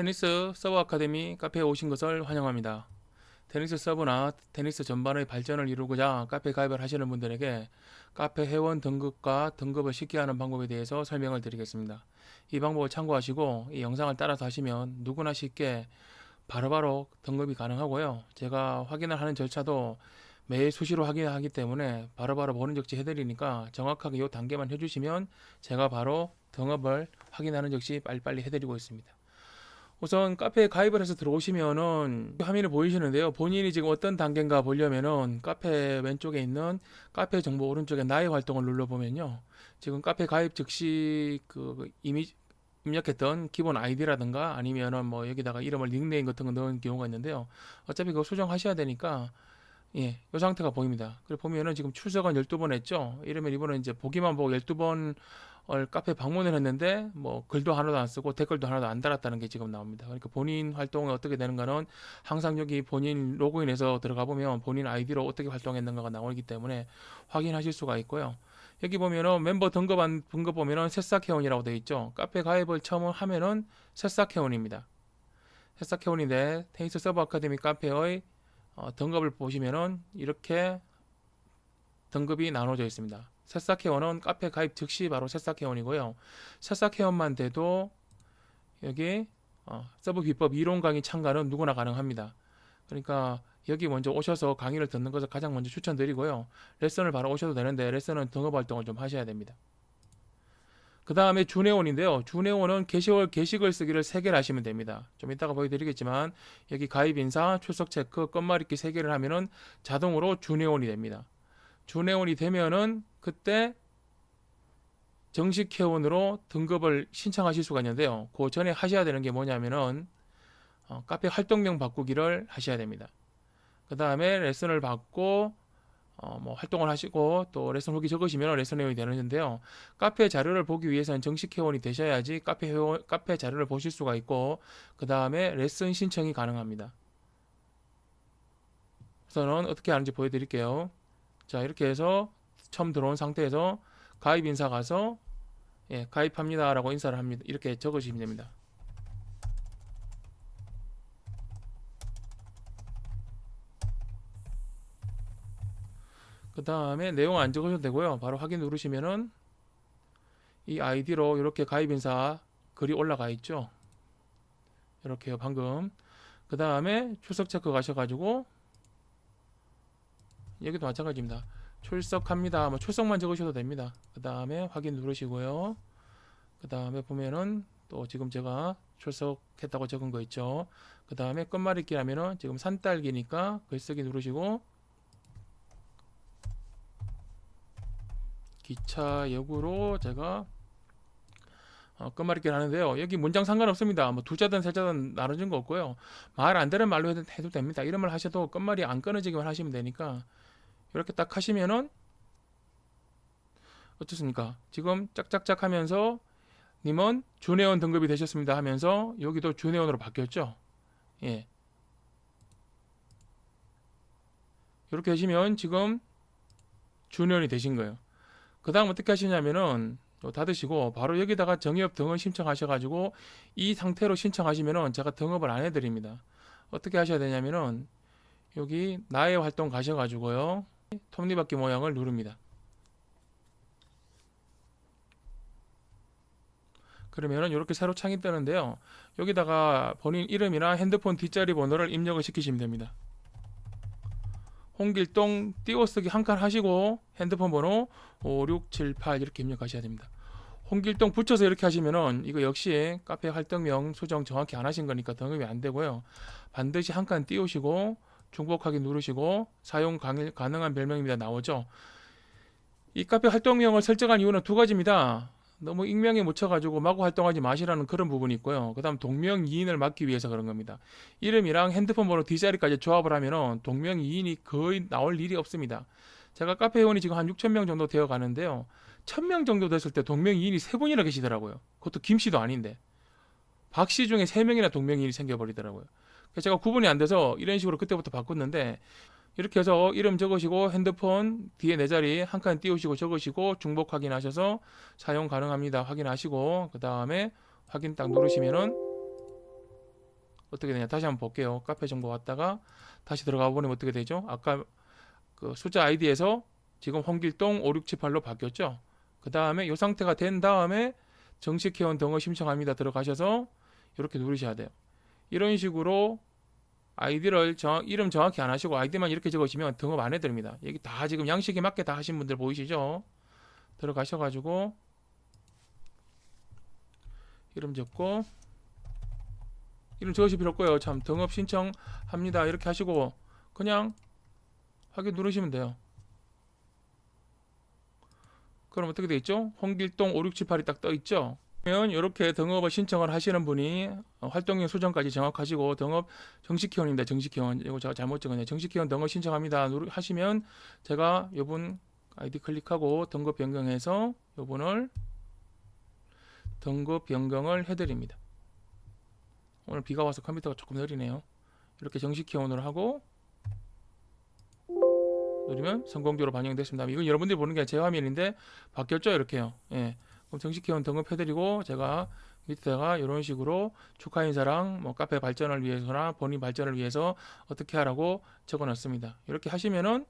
테니스 서브 아카데미 카페에 오신 것을 환영합니다. 테니스 서브나 테니스 전반의 발전을 이루고자 카페 가입을 하시는 분들에게 카페 회원 등급과 등급을 쉽게 하는 방법에 대해서 설명을 드리겠습니다. 이 방법을 참고하시고 이 영상을 따라서 하시면 누구나 쉽게 바로바로 등급이 가능하고요. 제가 확인을 하는 절차도 매일 수시로 확인하기 때문에 바로바로 보는 적시 해드리니까 정확하게 이 단계만 해주시면 제가 바로 등급을 확인하는 적시 빨리빨리 해드리고 있습니다. 우선 카페에 가입을 해서 들어오시면은 화면이 보이시는데요. 본인이 지금 어떤 단계인가 보려면은 카페 왼쪽에 있는 카페 정보 오른쪽에 나의 활동을 눌러보면요. 지금 카페 가입 즉시 그 이미 입력했던 기본 아이디라든가 아니면은 뭐 여기다가 이름을 닉네임 같은 거 넣은 경우가 있는데요. 어차피 그거 수정하셔야 되니까 예, 이 상태가 보입니다. 그리고 보면은 지금 출석은 12번 했죠. 이러면 이번은 이제 보기만 보고 12번 을 카페 방문을 했는데 뭐 글도 하나도 안 쓰고 댓글도 하나도 안 달았다는 게 지금 나옵니다. 그러니까 본인 활동이 어떻게 되는가는 항상 여기 본인 로그인해서 들어가 보면 본인 아이디로 어떻게 활동했는가가 나오기 때문에 확인하실 수가 있고요. 여기 보면은 멤버 등급 안 등급 보면은 새싹 회원이라고 되어 있죠. 카페 가입을 처음 하면은 새싹 회원입니다. 새싹 회원인데 테니스 서브 아카데미 카페의 어, 등급을 보시면은 이렇게 등급이 나눠져 있습니다. 새싹 회원은 카페 가입 즉시 바로 새싹 회원이고요. 새싹 회원만 돼도 여기 어, 서브 비법 이론 강의 참가는 누구나 가능합니다. 그러니까 여기 먼저 오셔서 강의를 듣는 것을 가장 먼저 추천드리고요. 레슨을 바로 오셔도 되는데 레슨은 등업 활동을 좀 하셔야 됩니다. 그 다음에 준회원인데요. 준회원은 게시월 게시글 쓰기를 3개를 하시면 됩니다. 좀 이따가 보여드리겠지만 여기 가입 인사, 출석 체크, 끝말잇기 3개를 하면은 자동으로 준회원이 됩니다. 준회원이 되면은 그때 정식 회원으로 등급을 신청하실 수가 있는데요. 그 전에 하셔야 되는 게 뭐냐면은 어, 카페 활동명 바꾸기를 하셔야 됩니다. 그 다음에 레슨을 받고 어, 뭐 활동을 하시고 또 레슨 후기 적으시면 레슨 회원이 되는데요. 카페 자료를 보기 위해서는 정식 회원이 되셔야지 카페 회원, 카페 자료를 보실 수가 있고 그 다음에 레슨 신청이 가능합니다. 우선은 어떻게 하는지 보여드릴게요. 자 이렇게 해서 처음 들어온 상태에서 가입 인사 가서 예, 가입합니다라고 인사를 합니다. 이렇게 적으시면 됩니다. 그 다음에 내용 안 적으셔도 되고요. 바로 확인 누르시면은 이 아이디로 이렇게 가입 인사 글이 올라가 있죠. 이렇게요. 방금. 그 다음에 출석 체크 가셔가지고 여기도 마찬가지입니다. 출석합니다. 뭐 출석만 적으셔도 됩니다. 그 다음에 확인 누르시고요. 그 다음에 보면은 또 지금 제가 출석했다고 적은 거 있죠. 그 다음에 끝말잇기 하면은 지금 산딸기니까 글쓰기 누르시고 기차역으로 제가 어, 끝말잇기를 하는데요. 여기 문장 상관없습니다. 뭐 두자든 세자든 나눠진 거 없고요. 말 안 되는 말로 해도, 해도 됩니다. 말 하셔도 끝말이 안 끊어지기만 하시면 되니까 이렇게 딱 하시면은 어떻습니까? 지금 짝짝짝 하면서 님은 준회원 등급이 되셨습니다 하면서 여기도 준회원으로 바뀌었죠. 예. 이렇게 하시면 지금 준회원이 되신 거예요. 그 다음 어떻게 하시냐면은 요 닫으시고 바로 여기다가 정의업 등을 신청하셔가지고 이 상태로 신청하시면은 제가 등업을 안 해드립니다. 어떻게 하셔야 되냐면은 여기 나의 활동 가셔가지고요 톱니바퀴 모양을 누릅니다. 그러면은 이렇게 새로 창이 뜨는데요. 여기다가 본인 이름이나 핸드폰 뒷자리 번호를 입력을 시키시면 됩니다. 홍길동 띄워쓰기 한 칸 하시고 핸드폰 번호 5678 이렇게 입력하셔야 됩니다. 홍길동 붙여서 이렇게 하시면은 이거 역시 카페 활동명 수정 정확히 안 하신 거니까 등급이 안 되고요. 반드시 한 칸 띄우시고 중복하기 누르시고 사용 강- 가능한 별명입니다 나오죠. 이 카페 활동명을 설정한 이유는 두 가지입니다. 너무 익명에 묻혀가지고 마구 활동하지 마시라는 그런 부분이 있고요. 그 다음 동명이인을 막기 위해서 그런 겁니다. 이름이랑 핸드폰 번호 뒷자리까지 조합을 하면은 동명이인이 거의 나올 일이 없습니다. 제가 카페 회원이 지금 한 6천 명 정도 되어 가는데요. 1000명 정도 됐을 때 동명이인이 세 분이나 계시더라고요. 그것도 김 씨도 아닌데. 박씨 중에 세 명이나 동명이인이 생겨버리더라고요. 제가 구분이 안 돼서 이런 식으로 그때부터 바꿨는데 이렇게 해서 이름 적으시고 핸드폰 뒤에 네 자리 한 칸 띄우시고 적으시고 중복 확인하셔서 사용 가능합니다. 확인하시고 그 다음에 확인 딱 누르시면은 어떻게 되냐? 다시 한번 볼게요. 카페 정보 왔다가 다시 들어가 보면 어떻게 되죠? 아까 그 숫자 아이디에서 지금 홍길동 5678로 바뀌었죠? 그 다음에 이 상태가 된 다음에 정식 회원 등을 신청합니다. 들어가셔서 이렇게 누르셔야 돼요. 이런 식으로 아이디를 정, 이름 정확히 안 하시고 아이디만 이렇게 적으시면 등업 안 해드립니다 여기 다 지금 양식에 맞게 다 하신 분들 보이시죠 들어가셔가지고 이름 적고 이름 적으실 필요 없고요. 참 등업 신청합니다. 이렇게 하시고 그냥 확인 누르시면 돼요. 그럼 어떻게 돼 있죠? 홍길동 5678이 딱 떠 있죠? 그러면 이렇게 등업을 신청을 하시는 분이 어, 활동용 수정까지 정확하시고 등업 정식 회원입니다. 정식 회원. 이거 제가 잘못 적었네요. 정식 회원 등업 신청합니다. 하시면 제가 요분 아이디 클릭하고 등급 변경해서 요분을 등급 변경을 해드립니다. 오늘 비가 와서 컴퓨터가 조금 느리네요. 이렇게 정식 회원으로 하고 누르면 성공적으로 반영됐습니다. 이건 여러분들이 보는 게 제 화면인데 바뀌었죠? 이렇게요. 예. 그럼 정식 회원 등급해드리고 제가 밑에다가 이런 식으로 축하 인사랑 뭐 카페 발전을 위해서나 본인 발전을 위해서 어떻게 하라고 적어놨습니다. 이렇게 하시면은